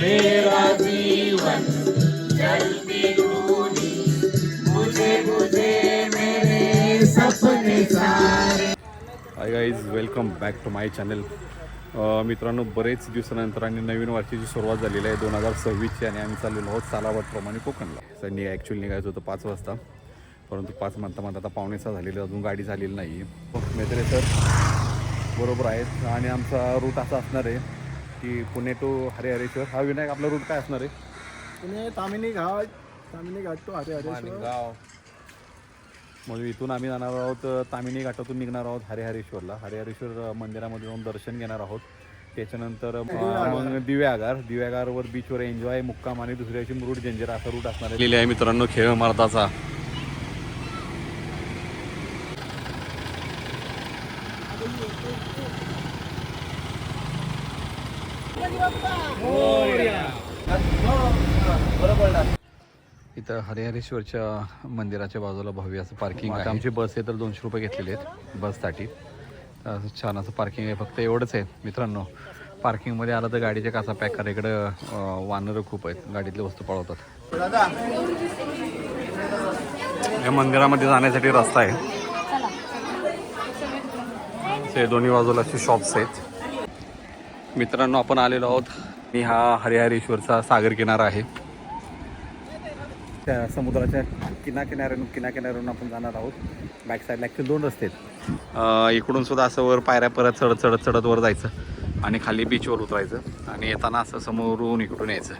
मेरा जीवन जलती डूबी मुझे मुझे मेरे सपने सारे। Hi guys welcome back to my channel मित्रांनो बरेच दिवसानंतर आणि नवीन वर्षाची सुरुवात झालेली आहे. दोन हजार सव्वीसची आणि आम्ही चाललेलो आहोत सालावटप्रमाणे कोकणला. सर संनी ॲक्च्युअली निघायचं होतं पाच वाजता. परंतु पाच म्हणता म्हणता आता पावणेचा झालेलं अजून गाडी झालेली नाही. मेत्रे सर बरोबर आहेत आणि आमचा रूट असा असणार आहे. की पुणे टू हरिहरेश्वर. हा विनायक आपला रूट काय असणार आहे? पुणे तामिनी घाट. तामिनी घाट तो हरे हरेश्वर गाव मग इथून आम्ही जाणार आहोत तामिनी घाटातून निघणार आहोत हरिहरेश्वरला. हरिहरेश्वर मंदिरामध्ये जाऊन दर्शन घेणार आहोत. त्याच्यानंतर अं, मग दिव्यागार. दिव्यागारवर बीचवर एन्जॉय मुक्काम आणि दुसऱ्या दिवशी मुरुड जंजिरा असा रूट असणार आहे. आहे मित्रांनो खेळ मारताचा. इथं हरिहरेश्वरच्या मंदिराच्या बाजूला भव्य असं पार्किंग आहे. आमची बस आहे तर दोनशे रुपये घेतलेले आहेत बससाठी छान असं पार्किंग आहे. फक्त एवढंच आहे मित्रांनो. पार्किंगमध्ये आलं तर गाडीच्या काचा पॅक करा. इकडं वानरं खूप आहेत. गाडीतल्या वस्तू पळवतात. या मंदिरामध्ये जाण्यासाठी रस्ता आहे. ते दोन्ही बाजूला असे शॉप्स आहेत. मित्रांनो आपण आलेलो आहोत मी हा हरिहरेश्वरचा सागर किनारा आहे. त्या समुद्राच्या किनाकिनाऱ्यानं किनाकिनाऱ्यावरून आपण जाणार आहोत. बॅक साईडला ॲक्च्युली दोन रस्ते आहेत. इकडून सुद्धा असं वर पायऱ्या परत चढत चढत चढत वर जायचं आणि खाली बीचवर उतरायचं आणि येताना असं समोरून इकडून यायचं.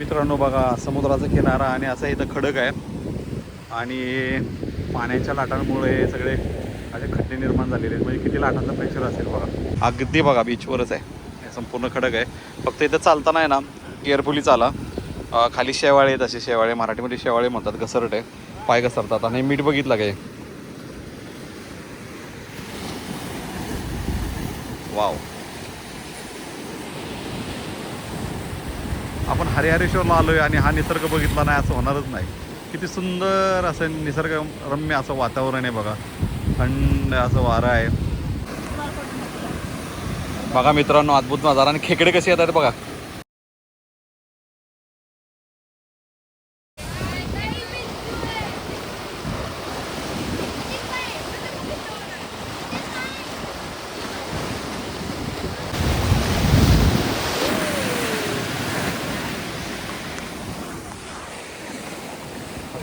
मित्रांनो बघा समुद्राचा किनारा आणि असा इथं खडक आहे. आणि पाण्याच्या लाटांमुळे सगळे असे खड्डे निर्माण झालेले आहेत. म्हणजे किती लाटांचा प्रेशर असेल बघा. अगदी बघा बीचवरच आहे. हे संपूर्ण खडक आहे. फक्त इथं चालताना आहे ना केअरफुली चाला. खाली शेवाळे आहेत असे शेवाळे मराठीमध्ये शेवाळे म्हणतात घसरट आहे. पाय घसरतात. आणि मीठ बघितलं काय? वाव. हरिहरेश्वरला आलो आहे आणि हा निसर्ग बघितला नाही असं होणारच नाही. किती सुंदर असं निसर्गरम्य असं वातावरण आहे बघा. थंड असं वारं आहे. बघा मित्रांनो अद्भुत नजारा आणि खेकडे कसे येतात बघा.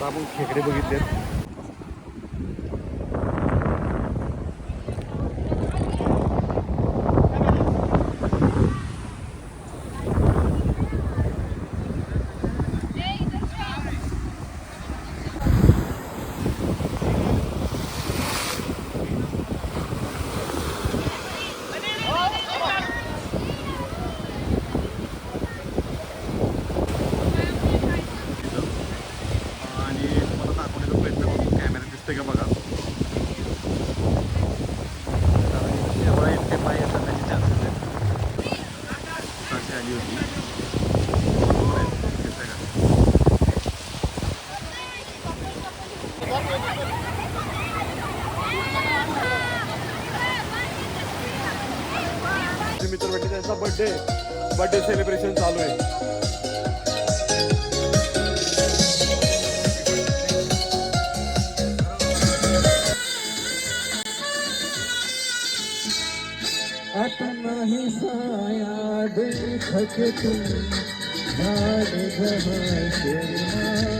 आपण खेकडे बघितलेत आणि तुम्हाला दाखवण्याचा प्रयत्न करतो कॅमेरा दिसतोय का बघा कारण शेवळा इतके पाय येतात त्याचे चान्सेस आहेत अशी आली होती बरोबर आहे, दिसतंय का? मित्र भेटले त्यांचा बर्थडे बर्थडे सेलिब्रेशन चालू आहे. आता नाही साया देखत तुम झाड जहाँ अं,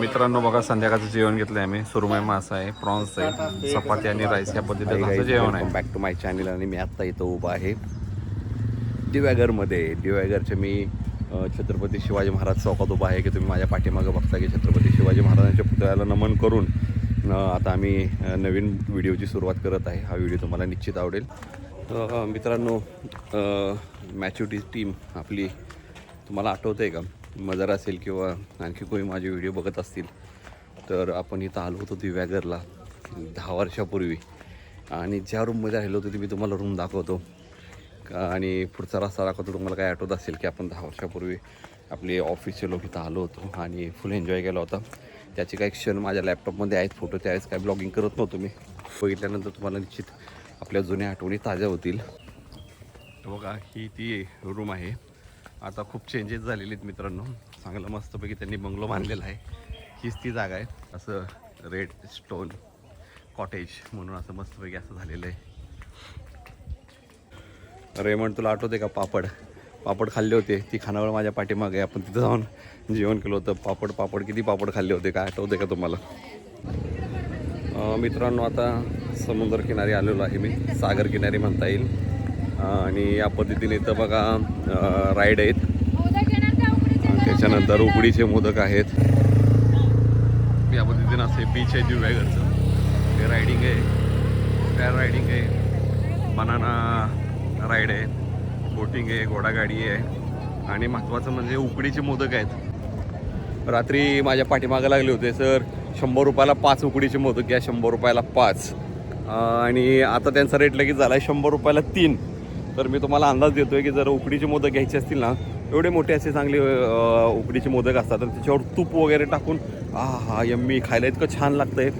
मित्रांनो बघा संध्याकाळचं जेवण घेतलं आहे आम्ही. सुरमई मासा आहे प्रॉन्स आहे चपाती आणि राईस या पद्धतीचं जेवण आहे. बॅक टू माय चॅनल आणि मी आत्ता इथं उभा आहे. दिव्यागरमध्ये दिव्यागरचे मी छत्रपती शिवाजी महाराज चौकात उभा आहे की तुम्ही माझ्या पाठीमागं बघता की छत्रपती शिवाजी महाराजांच्या पुतळ्याला नमन करून आता आम्ही नवीन व्हिडिओची सुरुवात करत आहे. हा व्हिडिओ तुम्हाला निश्चित आवडेल. मित्रांनो मॅच्युरिटी टीम आपली तुम्हाला आठवतं आहे का? मजार असेल किंवा आणखी कोणी माझे व्हिडिओ बघत असतील तर आपण इथं आलो होतो दिव्यागरला दहा वर्षापूर्वी. आणि ज्या रूममध्ये राहिलो होतो ती मी तुम्हाला रूम दाखवतो. का- आणि पुढचा रस्ता दाखवतो तुम्हाला काय आठवत असेल की आपण दहा वर्षापूर्वी आपले ऑफिसचे लोक इथं आलो होतो आणि फुल एन्जॉय केला होता. त्याचे काही क्षण माझ्या लॅपटॉपमध्ये आहेत फोटो त्यावेळेस काय ब्लॉगिंग करत नव्हतो मी. बघितल्यानंतर तुम्हाला निश्चित आपल्या जुन्या आठवणी ताज्या होतील. बघा ही ती रूम आहे. आता खूप चेंजेस झालेले आहेत मित्रांनो. चांगलं मस्तपैकी त्यांनी बंगलो बांधलेला आहे. हीच ती जागा आहे. असं रेड स्टोन कॉटेज म्हणून असं मस्तपैकी असं झालेलं आहे. रेमंड तुला आठवते का पापड? पापड खाल्ले होते. ती खानावळ माझ्या पाठीमागे आपण तिथं जाऊन जेवण केलं होतं. पापड पापड किती पापड खाल्ले होते काय आठवते का तुम्हाला? मित्रांनो आता समुद्र किनारी आलेलो आहे मी. सागर किनारी म्हणता येईल. आणि या पद्धतीने इथं बघा राईड आहेत. त्याच्यानंतर उकडीचे मोदक आहेत. या पद्धतीनं असे बीच आहे जुव्यागरचं ते रायडिंग आहे. पॅर रायडिंग आहे. बनाना राईड आहे. बोटिंग आहे घोडागाडी आहे. आणि महत्त्वाचं म्हणजे उकडीचे मोदक आहेत. रात्री माझ्या पाठीमागं लागले होते सर. शंभर रुपयाला पाच उकडीचे मोदक घ्या शंभर रुपयाला पाच. आणि आता त्यांचा रेट लगेच झाला आहे शंभर रुपयाला तीन. तर मी तुम्हाला अंदाज देतोय की जर उकडीचे मोदक घ्यायचे असतील ना एवढे मोठे असे चांगले उकडीचे मोदक असतात तर त्याच्यावर तूप वगैरे टाकून आ हा यम्मी खायला इतकं छान लागतंय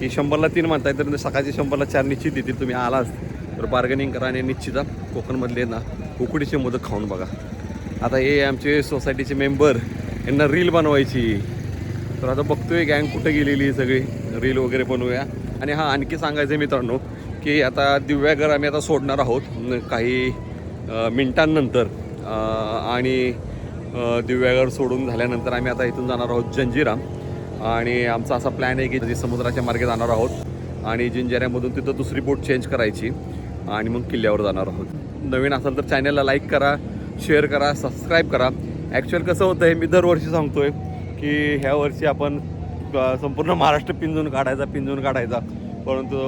की शंभरला तीन म्हणताय तर सकाळचे शंभरला चार निश्चित देतील तुम्ही आलाच तर बार्गनिंग करा आणि निश्चित कोकणमधले ना उकडीचे मोदक खाऊन बघा. आता हे आमचे सोसायटीचे मेंबर यांना रील बनवायची. तर आता बघतोय गँग कुठं गेलेली सगळी. रील वगैरे बनवूया. आणि हा आणखी सांगायचं आहे मित्रांनो की आता दिव्यागर आम्ही आता सोडणार आहोत काही मिनिटांनंतर. आणि दिव्यागर सोडून झाल्यानंतर आम्ही आता इथून जाणार आहोत जंजिरा आणि आमचा असा प्लॅन आहे की समुद्राच्या मार्गे जाणार आहोत. आणि जिंजेऱ्यामधून तिथं दुसरी बोट चेंज करायची. आणि मग किल्ल्यावर जाणार आहोत. नवीन असाल तर चॅनलला लाईक करा शेअर करा सबस्क्राईब करा. ॲक्च्युअल कसं होतं आहे मी दरवर्षी सांगतोय की ह्या वर्षी आपण संपूर्ण महाराष्ट्र पिंजून काढायचा पिंजून काढायचा. परंतु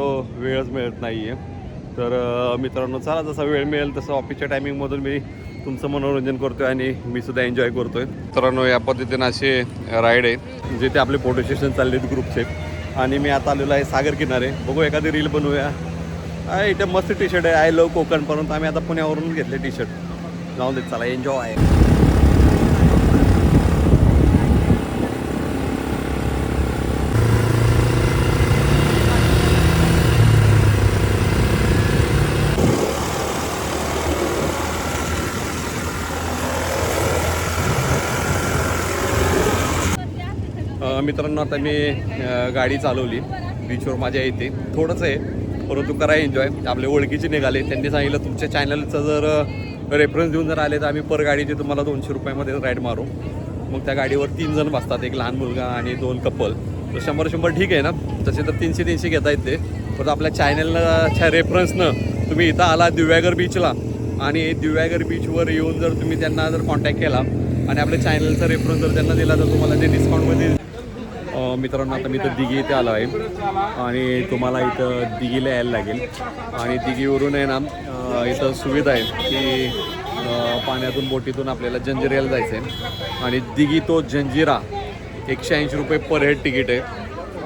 वेळच मिळत नाही आहे तर मित्रांनो चला जसा वेळ मिळेल तसं ऑफिसच्या टायमिंगमधून मी तुमचं मनोरंजन करतोय आणि मी सुद्धा एन्जॉय करतोय. मित्रांनो या पद्धतीनं असे राईड आहे जिथे आपले फोटो सेशन चालले आहेत ग्रुपचे आणि मी आता आलेलो आहे सागर किनारे. बघू एखादी रील बनवूया. आय इथे मस्त टी शर्ट आहे. I love Konkan. परंतु आम्ही आता पुण्यावरून घेतले टी शर्ट जाऊन देत चला एन्जॉय आहे मित्रांनो आता मी गाडी चालवली. बीचवर माझ्या येते थोडंच आहे परंतु करा एन्जॉय आपले ओळखीचे निघाले. त्यांनी सांगितलं तुमच्या चॅनलचं जर रेफरन्स देऊन जर आले तर आम्ही पर गाडीचे तुम्हाला दोनशे रुपयामध्ये राईड मारू. मग त्या गाडीवर तीन जण बसतात. एक लहान मुलगा आणि दोन कपल तर शंभर शंभर ठीक आहे ना? तसे तर तीनशे तीनशे घेता येते. परत आपल्या चॅनलच्या रेफरन्सनं तुम्ही इथं आला दिव्यागर बीचला आणि दिव्यागर बीचवर येऊन जर तुम्ही त्यांना जर कॉन्टॅक्ट केला आणि आपल्या चॅनलचा रेफरन्स जर त्यांना दिला तर तुम्हाला ते डिस्काउंटमध्ये मित्रांनो आता मी तर दिघी इथे आलो आहे. आणि तुम्हाला इथं दिघीला यायला लागेल. आणि दिघीवरून आहे ना इथं सुविधा आहे की पाण्यातून बोटीतून आपल्याला जंजिऱ्याला जायचं आहे आणि दिघी तो जंजिरा एकशे ऐंशी रुपये पर हेड तिकीट आहे.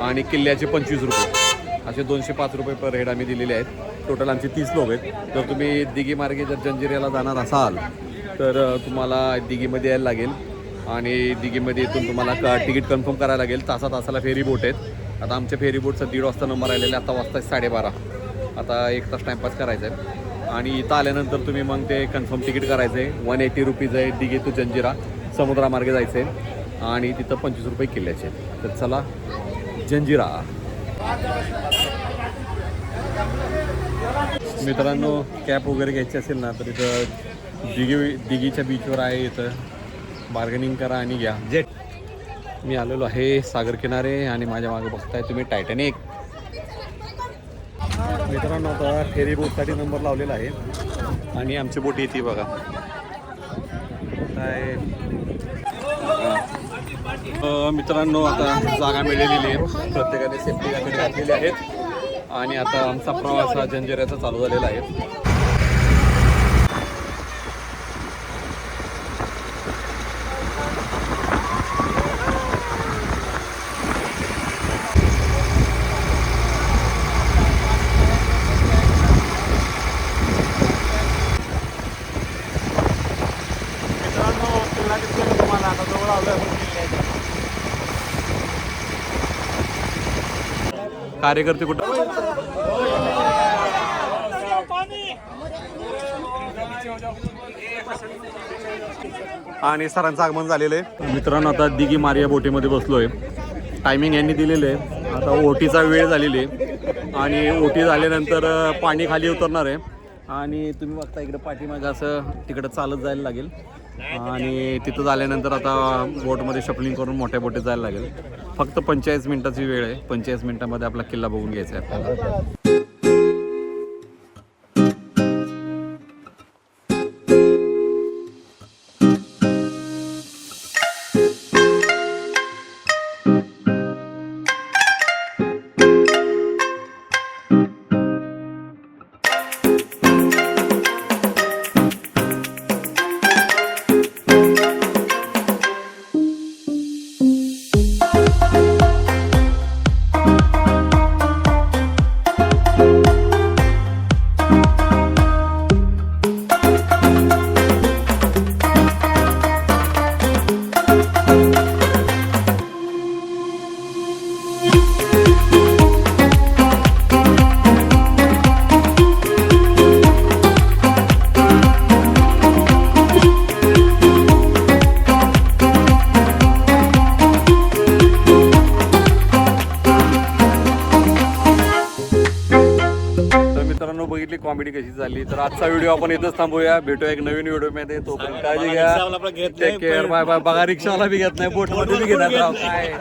आणि किल्ल्याचे पंचवीस रुपये. असे दोनशे पाच रुपये पर हेड आम्ही दिलेले आहेत. टोटल आमचे तीस लोक आहेत. जर तुम्ही दिघी मार्गे जर जंजिऱ्याला जाणार असाल तर तुम्हाला दिघीमध्ये यायला लागेल. आणि दिघीमध्ये इथून तुम्हाला क तिकीट कन्फर्म करायला लागेल. तासा तासाला फेरी बोट आहेत. आता आमच्या फेरी बोटचा दीड वाजता नंबर आलेला आता वाजता साडेबारा. आता एक तास टाईमपास करायचा आहे. आणि इथं आल्यानंतर तुम्ही मग ते कन्फर्म तिकीट करायचं आहे वन एटी रुपीज आहे. दिघे टू जंजिरा. समुद्रामार्गे जायचं आहे आणि तिथं पंचवीस रुपये किल्ल्याचे तर चला जंजिरा. मित्रांनो कॅप वगैरे घ्यायची असेल ना तर इथं दिघी दिघीच्या बीचवर आहे इथं. बार्गेनिंग करा आणि घ्या. जेट. मी आलेलो आहे सागर किनारे आणि माझ्या मागे बघताय तुम्ही टायटॅनिक. मित्रांनो आता फेरी बोटसाठी नंबर लावलेला आहे. आणि आमची बोट येते बघा. काय? मित्रांनो आता जागा मिळालेली आहे. प्रत्येकाने सेफ्टी जॅकेट घातलेली आहेत. आणि आता आमचा प्रवास हा जंजिऱ्याचा चालू झालेला आहे. कार्यकर्ते कुठं? आणि सरांचं आगमन झालेलं आहे. मित्रांनो आता दिगी मारिया बोटीमध्ये बसलोय. टायमिंग यांनी दिलेलं आहे. आता ओटीचा वेळ झालेली आहे. आणि ओटी झाल्यानंतर पाणी खाली उतरणार आहे. आणि तुम्ही बघता इकडे पाठीमागं असं तिकडं चालत जायला लागेल. आणि तिथं झाल्यानंतर आता बोटमध्ये शफलिंग करून मोठ्या बोटीत जायला लागेल. फक्त पंचेचाळीस मिनिटाची वेळ आहे. पंचेचाळीस मिनिटामध्ये आपला किल्ला बघून घ्यायचा आहे आपल्याला. बघितली कॉमेडी कशी झाली तर आजचा व्हिडिओ आपण इथंच थांबूया. भेटूया एक नवीन व्हिडिओमध्ये. तोपर्यंत काळजी घ्या. टेक केअर बाय बाय बघा रिक्षावाला बी घेत नाही. बोटमध्ये बी घेत नाही राव, काय